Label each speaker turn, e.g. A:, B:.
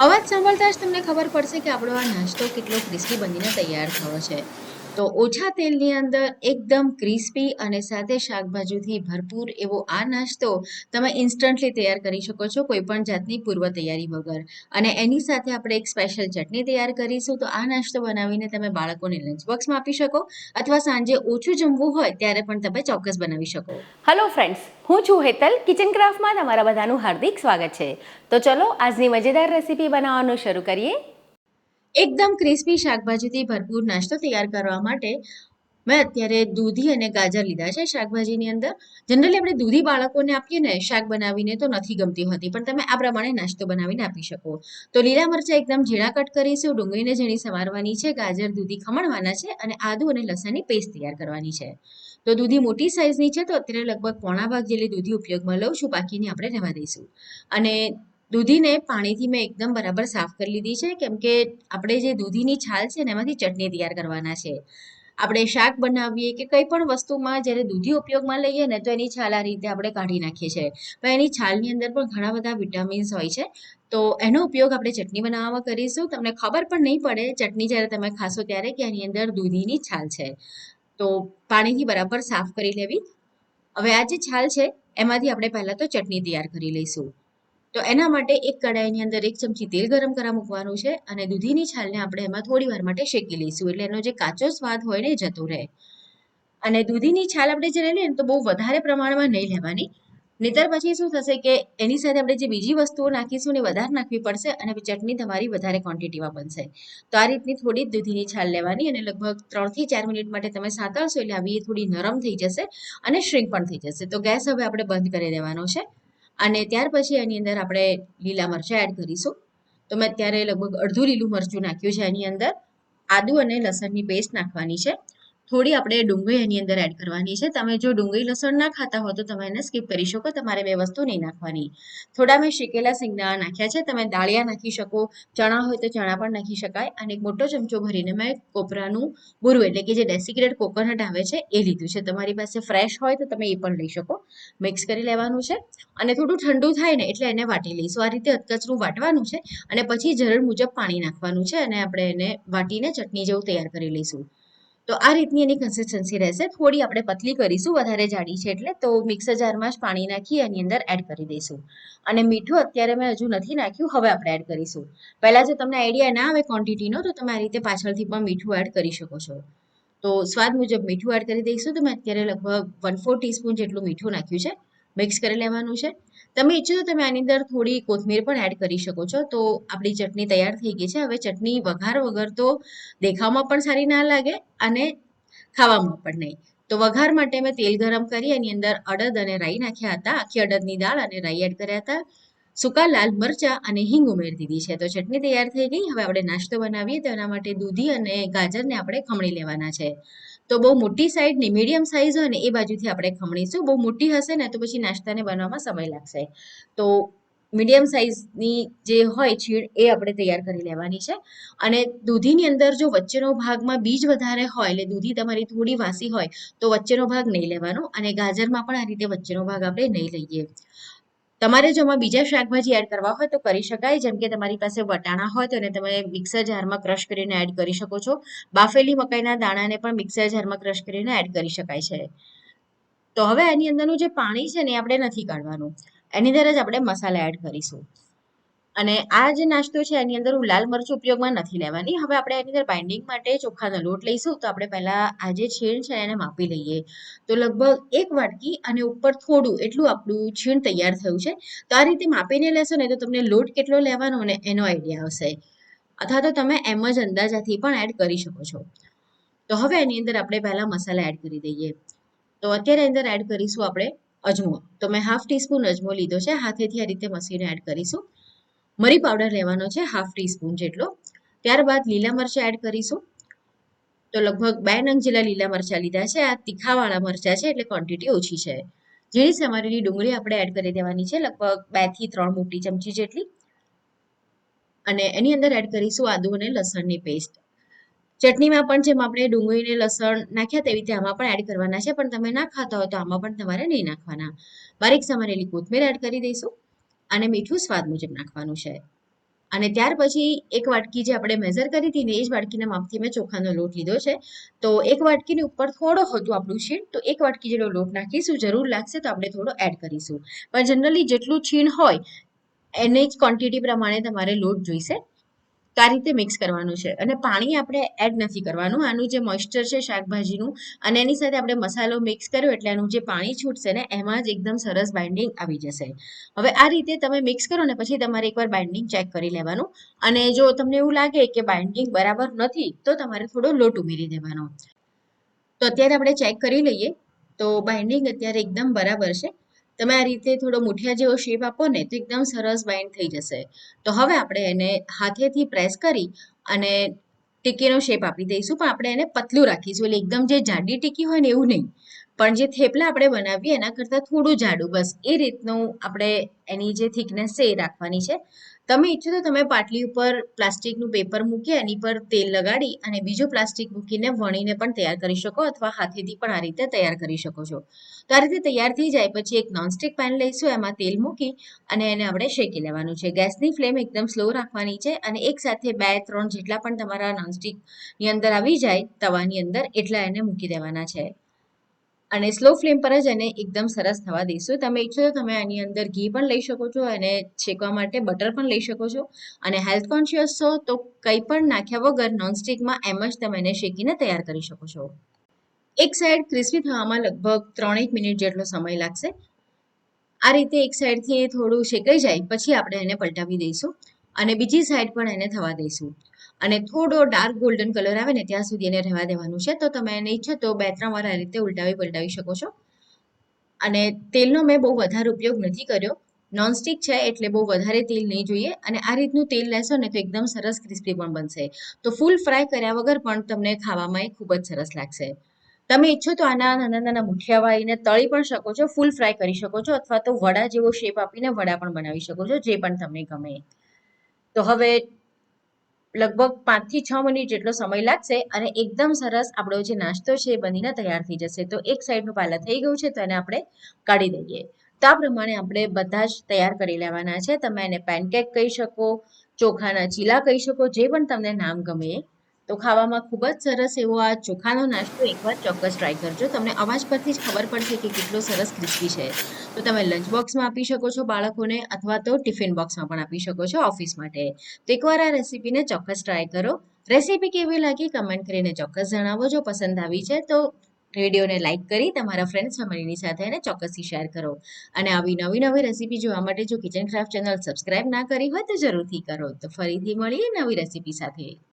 A: અવાજ સાંભળતા જ તમને ખબર પડશે કે આપણો આ નાસ્તો કેટલો ક્રિસ્પી બનીને તૈયાર થયો છે. તો ઓછા તેલની અંદર એકદમ ક્રિસ્પી અને સાથે શાકભાજીથી ભરપૂર એવો આ નાસ્તો તમે ઇન્સ્ટન્ટલી તૈયાર કરી શકો છો કોઈ પણ જાતની પૂર્વ તૈયારી વગર. અને એની સાથે આપણે એક સ્પેશિયલ ચટણી તૈયાર કરીશું. તો આ નાસ્તો બનાવીને તમે બાળકોને લંચ બોક્સમાં આપી શકો અથવા સાંજે ઓછું જમવું હોય ત્યારે પણ તમે ચોક્કસ બનાવી શકો.
B: હલો ફ્રેન્ડ્સ હું છું હેતલ કિચન ક્રાફ્ટમાં તમારા બધાનું હાર્દિક સ્વાગત છે. તો ચલો આજની મજેદાર રેસીપી બનાવવાનું શરૂ કરીએ.
A: એકદમ ક્રિસ્પી શાકભાજીથી ભરપૂર નાસ્તો તૈયાર કરવા માટે મેં અત્યારે દૂધી અને ગાજર લીધા છે શાકભાજીની અંદર. જનરલી આપણે દૂધી બાળકોને આપીએ ને શાક બનાવીને તો નથી ગમતી હોતી, પણ તમે આ પ્રમાણે નાસ્તો બનાવીને આપી શકો. તો લીલા મરચાં એકદમ ઝીણા કટ કરીશું, ડુંગળીને ઝીણી સમારવાની છે, ગાજર, દૂધી ખમણવાના છે અને આદુ અને લસણની પેસ્ટ તૈયાર કરવાની છે. તો દૂધી મોટી સાઇઝની છે તો અત્યારે લગભગ પોણા ભાગ જેટલી દૂધી ઉપયોગમાં લઉં છું, બાકીની આપણે રહેવા દઈશું. અને દૂધીને પાણીથી મેં એકદમ બરાબર સાફ કરી લીધી છે, કેમ કે આપણે જે દૂધીની છાલ છે ને એમાંથી ચટણી તૈયાર કરવાના છે. આપણે શાક બનાવીએ કે કંઈ પણ વસ્તુમાં જ્યારે દૂધી ઉપયોગમાં લઈએ ને તો એની છાલ આ રીતે આપણે કાઢી નાખીએ છીએ. પણ એની છાલની અંદર પણ ઘણા બધા વિટામિન્સ હોય છે. તો એનો ઉપયોગ આપણે ચટણી બનાવવામાં કરીશું. તમને ખબર પણ નહીં પડે, ચટણી જ્યારે તમે ખાશો ત્યારે કે એની અંદર દૂધીની છાલ છે. તો પાણીથી બરાબર સાફ કરી લેવી. હવે આ જે છાલ છે, એમાંથી આપણે પહેલાં તો ચટણી તૈયાર કરી લઈશું. તો એના માટે એક કડાઈની અંદર એક ચમચી તેલ ગરમ કરવા મૂકવાનું છે અને દૂધીની છાલને આપણે એમાં થોડી વાર માટે શેકી લઈશું એટલે એનો જે કાચો સ્વાદ હોય ને એ જતો રહે. અને દૂધીની છાલ આપણે જે લઈએ ને તો બહુ વધારે પ્રમાણમાં નહીં લેવાની. નહીતર પછી શું થશે કે એની સાથે આપણે જે બીજી વસ્તુઓ નાખીશું ને વધારે નાખવી પડશે અને ચટણી તમારી વધારે ક્વોન્ટિટીમાં બનશે. તો આ રીતની થોડી જ દૂધીની છાલ લેવાની અને લગભગ ત્રણથી ચાર મિનિટ માટે તમે સાતળશો એટલે આવી થોડી નરમ થઈ જશે અને શ્રિંક પણ થઈ જશે. તો ગેસ હવે આપણે બંધ કરી દેવાનો છે. અને ત્યાર પછી એની અંદર આપણે લીલા મરચાં એડ કરીશું. તો મેં અત્યારે લગભગ અડધું લીલું મરચું નાખ્યું છે એની અંદર. આદુ અને લસણની પેસ્ટ નાખવાની છે. થોડી આપણે ડુંગળી એની અંદર એડ કરવાની છે. તમે જો ડુંગળી લસણ ના ખાતા હો તો તમે એને સ્કીપ કરી શકો. તમારે બે વસ્તુ નહીં નાખવાની. થોડા મેં શેકેલા સિંગદાણા નાખ્યા છે. તમે દાળિયા નાખી શકો. ચણા હોય તો ચણા પણ નાખી શકાય. અને એક મોટો ચમચો ભરીને મેં કોપરાનું બુરું એટલે કે જે ડેસિક્રેટ કોકોનટ આવે છે એ લીધું છે. તમારી પાસે ફ્રેશ હોય તો તમે એ પણ લઈ શકો. મિક્સ કરી લેવાનું છે. અને થોડું ઠંડુ થાય ને એટલે એને વાટી લઈશું. આ રીતે અધકચરું વાટવાનું છે. અને પછી જરૂર મુજબ પાણી નાખવાનું છે. અને આપણે એને વાટીને ચટણી જેવું તૈયાર કરી લઈશું. તો આ રીતની એની કન્સિસ્ટન્સી રહેશે. થોડી આપણે પતલી કરીશું, વધારે જાડી છે એટલે, તો મિક્સર જારમાં જ પાણી નાખી એની અંદર એડ કરી દઈશું. અને મીઠું અત્યારે મેં હજુ નથી નાખ્યું, હવે આપણે એડ કરીશું. પહેલાં જો તમને આઈડિયા ના આવે ક્વોન્ટિટીનો તો તમે આ રીતે પાછળથી પણ મીઠું એડ કરી શકો છો. તો સ્વાદ મુજબ મીઠું એડ કરી દઈશું. તો મેં અત્યારે લગભગ વન ફોર ટીસ્પૂન જેટલું મીઠું નાખ્યું છે. મિક્સ કરી લેવાનું છે. તમે ઈચ્છો તો તમે આની અંદર થોડી કોથમીર પણ એડ કરી શકો છો. તો આપણી ચટણી તૈયાર થઈ ગઈ છે. હવે ચટણી વઘાર વગર તો દેખાવમાં પણ સારી ના લાગે અને ખાવામાં પણ નહીં. તો વઘાર માટે મેં તેલ ગરમ કરી એની અંદર અડદ અને રાઈ નાખ્યા હતા. આખી અડદની દાળ અને રાઈ એડ કર્યા હતા. સૂકા લાલ મરચાં અને હિંગ ઉમેરી દીધી છે. તો ચટણી તૈયાર થઈ ગઈ. હવે આપણે નાસ્તો બનાવીએ તો એના માટે દૂધી અને ગાજરને આપણે ખમણી લેવાના છે. તો બહુ મોટી સાઈઝની મીડિયમ સાઈઝ હોય ને એ બાજુથી આપણે ખમણીશું. બહુ મોટી હશે ને તો પછી નાસ્તાને બનાવવામાં સમય લાગશે. તો મીડિયમ સાઈઝની જે હોય છીણ એ આપણે તૈયાર કરી લેવાની છે. અને દૂધીની અંદર જો વચ્ચેનો ભાગમાં બીજ વધારે હોય, એટલે દૂધી તમારી થોડી વાસી હોય, તો વચ્ચેનો ભાગ નહીં લેવાનો અને ગાજરમાં પણ આ રીતે વચ્ચેનો ભાગ આપણે નહીં લઈએ. તમારે જો બીજા શાકભાજી એડ કરવા હોય તો કરી શકાય. જેમ કે તમારી પાસે વટાણા હોય તો એને તમે મિક્સર જારમાં ક્રશ કરીને એડ કરી શકો છો. બાફેલી મકાઈના દાણાને પણ મિક્સર જારમાં ક્રશ કરીને એડ કરી શકાય છે. તો હવે એની અંદરનું જે પાણી છે ને આપણે નથી કાઢવાનું. એની અંદર જ આપણે મસાલા એડ કરીશું. અને આ જે નાસ્તો છે, એની અંદર હું લાલ મરચું ઉપયોગમાં નથી લેવાની. હવે આપણે એની અંદર બાઇન્ડિંગ માટે ચોખાનો લોટ લઈશું. તો આપણે પહેલાં આ જે છીણ છે, એને માપી લઈએ. તો લગભગ એક વાટકી અને ઉપર થોડું એટલું આપણું છીણ તૈયાર થયું છે. તો આ રીતે માપીને લેશો ને તો તમને લોટ કેટલો લેવાનો ને એનો આઈડિયા આવશે અથવા તો તમે એમ જ અંદાજાથી પણ એડ કરી શકો છો. તો હવે એની અંદર આપણે પહેલાં મસાલા એડ કરી દઈએ. તો અત્યારે અંદર એડ કરીશું આપણે અજમો. તો મેં હાફ ટીસ્પૂન અજમો લીધો છે. હાથેથી આ રીતે મસીને એડ કરીશું. મરી પાવડર લેવાનો છે હાફ ટીસ્પૂન જેટલો. ત્યારબાદ લીલા મરચાં એડ કરીશું. તો લગભગ બે નંગ જેટલા લીલા મરચાં લીધા છે. આ તીખાવાળા મરચાં છે એટલે ક્વોન્ટિટી ઓછી છે. ઝીણી સમારેલી ડુંગળી આપણે એડ કરી દેવાની છે લગભગ બેથી ત્રણ મોટી ચમચી જેટલી. અને એની અંદર એડ કરીશું આદુ અને લસણની પેસ્ટ ચટણીમાં પણ જેમ આપણે ડુંગળીને લસણ નાખ્યા તેવી રીતે આમાં પણ એડ કરવાના છે. પણ તમે ના ખાતા હોય તો આમાં પણ તમારે નહીં નાખવાના. બારીક સમારેલી કોથમીર એડ કરી દઈશું. અને મીઠું સ્વાદ મુજબ નાખવાનું છે. અને ત્યાર પછી એક વાટકી જે આપણે મેઝર કરી હતી ને એ જ વાટકીના માપથી મેં ચોખાનો લોટ લીધો છે. તો એક વાટકીની ઉપર થોડો હતું આપણું છીણ, તો એક વાટકી જેટલો લોટ નાખીશું, જરૂર લાગશે તો આપણે થોડો એડ કરીશું. પણ જનરલી જેટલું છીણ હોય, એની જ ક્વોન્ટિટી પ્રમાણે તમારે લોટ જોઈશે. આ રીતે મિક્સ કરવાનું છે. અને પાણી આપણે એડ નથી કરવાનું. આનું જે મોઇસ્ચર છે શાકભાજીનું અને એની સાથે આપણે મસાલો મિક્સ કર્યો એટલે એનું જે પાણી છૂટશે ને એમાં જ એકદમ સરસ બાઇન્ડિંગ આવી જશે. હવે આ રીતે તમે મિક્સ કરો ને પછી તમારે એકવાર બાઇન્ડિંગ ચેક કરી લેવાનું. અને જો તમને એવું લાગે કે બાઇન્ડિંગ બરાબર નથી, તો તમારે થોડો લોટ ઉમેરી દેવાનો. તો અત્યારે આપણે ચેક કરી લઈએ. તો બાઇન્ડિંગ અત્યારે એકદમ બરાબર છે. તમે આ રીતે થોડો મુઠિયા જેવો શેપ આપો ને, તો એકદમ સરસ બાઇન્ડ થઈ જશે. તો હવે આપણે એને હાથેથી પ્રેસ કરી અને ટીકીનો શેપ આપી દઈશું. પણ આપણે એને પતલું રાખીશું. એટલે એકદમ જે જાડી ટીકી હોય ને એવું નહીં. પણ જે થેપલા આપણે બનાવીએ એના કરતાં થોડું જાડું. બસ એ રીતનું આપણે એની જે થિકનેસ છે એ રાખવાની છે. તમે ઈચ્છો તો તમે પાટલી ઉપર પ્લાસ્ટિકનું પેપર મૂકી એની પર તેલ લગાડી અને બીજું પ્લાસ્ટિક મૂકીને વણીને પણ તૈયાર કરી શકો અથવા હાથેથી પણ આ રીતે તૈયાર કરી શકો છો. તો આ રીતે તૈયાર થઈ જાય પછી એક નોનસ્ટિક પેન લઈશું, એમાં તેલ મૂકી અને એને આપણે શેકી લેવાનું છે. ગેસની ફ્લેમ એકદમ સ્લો રાખવાની છે અને એક સાથે બે ત્રણ જેટલા પણ તમારા નોનસ્ટિકની અંદર આવી જાય, તવાની અંદર એટલા એને મૂકી દેવાના છે. અને સ્લો ફ્લેમ પર જ એને એકદમ સરસ થવા દઈશું. તમે ઈચ્છો તો તમે આની અંદર ઘી પણ લઈ શકો છો અને શેકવા માટે બટર પણ લઈ શકો છો. અને હેલ્થ કોન્શિયસ છો તો કંઈ પણ નાખ્યા વગર નોનસ્ટિકમાં એમ જ તમે એને શેકીને તૈયાર કરી શકો છો. એક સાઈડ ક્રિસ્પી થવામાં લગભગ ત્રણેક મિનિટ જેટલો સમય લાગશે. આ રીતે એક સાઈડથી થોડું શેકાઈ જાય, પછી આપણે એને પલટાવી દઈશું. અને બીજી સાઈડ પણ એને થવા દઈશું. અને થોડો ડાર્ક ગોલ્ડન કલર આવે ને ત્યાં સુધી એને રહેવા દેવાનું છે. તો તમે એને ઈચ્છો તો બે ત્રણ વાર આ રીતે ઉલટાવી પલટાવી શકો છો. અને તેલનો મેં બહુ વધારે ઉપયોગ નથી કર્યો. નોનસ્ટિક છે એટલે બહુ વધારે તેલ નહીં જોઈએ અને આ રીતનું તેલ લેશો ને તો એકદમ સરસ ક્રિસ્પી પણ બનશે. તો ફૂલ ફ્રાય કર્યા વગર પણ તમને ખાવામાં એ ખૂબ જ સરસ લાગશે. તમે ઈચ્છો તો આના નાના નાના મુઠિયા વાળીને તળી પણ શકો છો ફૂલ ફ્રાય કરી શકો છો અથવા તો વડા જેવો શેપ આપીને વડા પણ બનાવી શકો છો, જે પણ તમને ગમે. તો હવે લગભગ પાંચથી છ મિનિટ જેટલો સમય લાગશે અને એકદમ સરસ આપણો જે નાસ્તો છે એ બનીને તૈયાર થઈ જશે. તો એક સાઈડનું પાલા થઈ ગયું છે, તો એને આપણે કાઢી દઈએ. તો આ પ્રમાણે આપણે બધા જ તૈયાર કરી લેવાના છે. તમે એને પેનકેક કહી શકો, ચોખાના ચીલા કહી શકો, જે પણ તમને નામ ગમે એ તો ખાવામાં ખૂબ જ સરસ એવો આ ચોખાનો નાસ્તો એકવાર ચોક્કસ ટ્રાય કરજો. તમને અવાજ પરથી જ ખબર પડશે કે કેટલો સરસ ક્રિસ્પી છે. તો તમે લંચ બોક્સમાં આપી શકો છો બાળકોને અથવા તો ટિફિન બોક્સમાં પણ આપી શકો છો ઓફિસ માટે. તો એકવાર આ રેસીપીને ચોક્કસ ટ્રાય કરો. રેસીપી કેવી લાગી કમેન્ટ કરીને ચોક્કસ જણાવો. જો પસંદ આવી છે તો રેડિયોને લાઇક કરી તમારા ફ્રેન્ડ્સ ફેમિલીની સાથે એને ચોક્કસથી શેર કરો. અને આવી નવી નવી રેસીપી જોવા માટે જો કિચન ક્રાફ્ટ ચેનલ સબસ્ક્રાઇબ ના કરી હોય તો જરૂરથી કરો. તો ફરીથી મળીએ નવી રેસીપી સાથે.